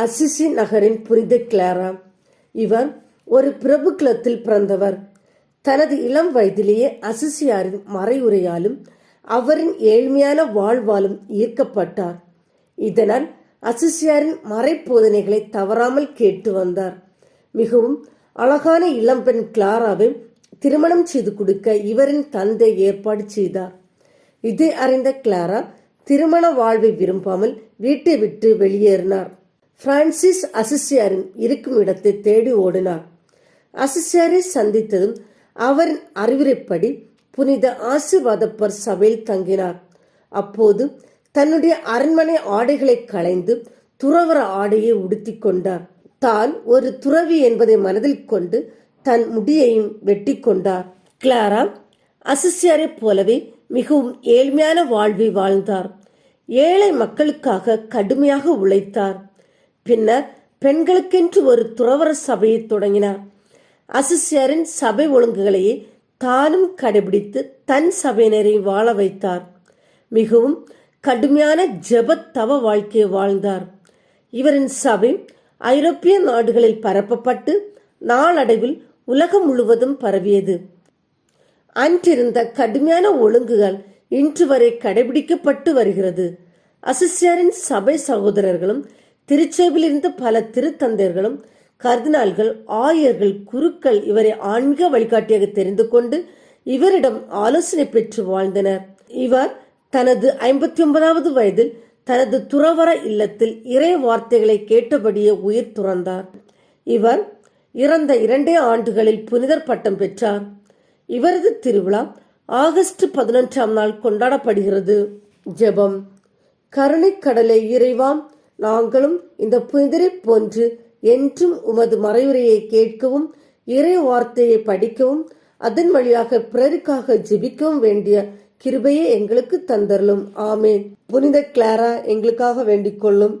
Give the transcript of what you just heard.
Assisi நகரின் புனித Clara. இவர் ஒரு பிரபு குலத்தில் பிறந்தவர். தனது இளம் வயதிலேயே அசிசியாரின் மறையுரையாலும் அவரின் ஏழ்மையான வாழ்வாலும் ஈர்க்கப்பட்டார். இதனால் அசிசியாரின் மறைப்போதனைகளை தவறாமல் கேட்டு வந்தார். மிகவும் அழகான இளம்பெண் கிளாராவை திருமணம் செய்து கொடுக்க இவரின் தந்தை ஏற்பாடு செய்தார். இதை அறிந்த கிளாரா திருமண வாழ்வை விரும்பாமல் வீட்டை விட்டு வெளியேறினார். பிரான்சிஸ் அசிசியாரின் இருக்கும் இடத்தை தேடி ஓடினார். அசிசியாரை சந்தித்ததும் அவரின் அறிவுரைப்படி புனித ஆசிர்வாதப்பர் சபையில் தங்கினார். அப்போது தன்னுடைய அரண்மனை ஆடைகளை களைந்து துறவர ஆடையை உடுத்திக் கொண்டார். தான் ஒரு துறவி என்பதை மனதில் கொண்டு தன் முடியையும் வெட்டி கொண்டார். கிளாரா அசிசியாரை போலவே மிகவும் ஏழ்மையான வாழ்வை வாழ்ந்தார். ஏழை மக்களுக்காக கடுமையாக உழைத்தார். பின்னர் பெண்களுக்கென்று ஒரு துறவர சபையை தொடங்கினார். அசிசியாரின் சபை ஒழுங்குகளையே தானும் கடைபிடித்து தன் சபையினரை வாழ வைத்தார். மிகவும் கடுமையான ஜெபத் தவ வாழ்க்கையை வாழ்ந்தார். இவரின் சபை ஐரோப்பிய நாடுகளில் பரப்பப்பட்டு நாளடைவில் உலகம் முழுவதும் பரவியது. அன்றிருந்த கடுமையான ஒழுங்குகள் இன்று வரை கடைபிடிக்கப்பட்டு வருகிறது. அசிஸ்டரின் சபை சகோதரர்களும் திருச்சேவிலிருந்து பல திருத்தந்தையர்களும் கர்தினால்கள் ஆயர்கள் குருக்கள் இவரை ஆன்மீக வழிகாட்டியாக தெரிந்து கொண்டு இவரிடம் ஆலோசனை பெற்று வாழ்ந்தனர். இவர் தனது ஐம்பத்தி ஒன்பதாவது வயதில் தனது துறவர இல்லத்தில் இறை வார்த்தைகளை கேட்டபடியே உயிர் துறந்தார். இவர் இறந்த இரண்டே ஆண்டுகளில் புனிதர் பட்டம் பெற்றார். இவரது திருவிழா ஆகஸ்ட் பதினொன்றாம் நாள் கொண்டாடப்படுகிறது. ஜெபம். கருணைக்கடலை இறைவாம் நாங்களும் இந்த புனிதரை போன்று என்றும் உமது மறைவுரையை கேட்கவும் இறை வார்த்தையை படிக்கவும் அதன் வழியாக பிறருக்காக ஜெபிக்கவும் வேண்டிய கிருபையை எங்களுக்கு தந்தரலும் ஆமேன். புனித கிளாரா எங்களுக்காக வேண்டிக் கொள்ளும்.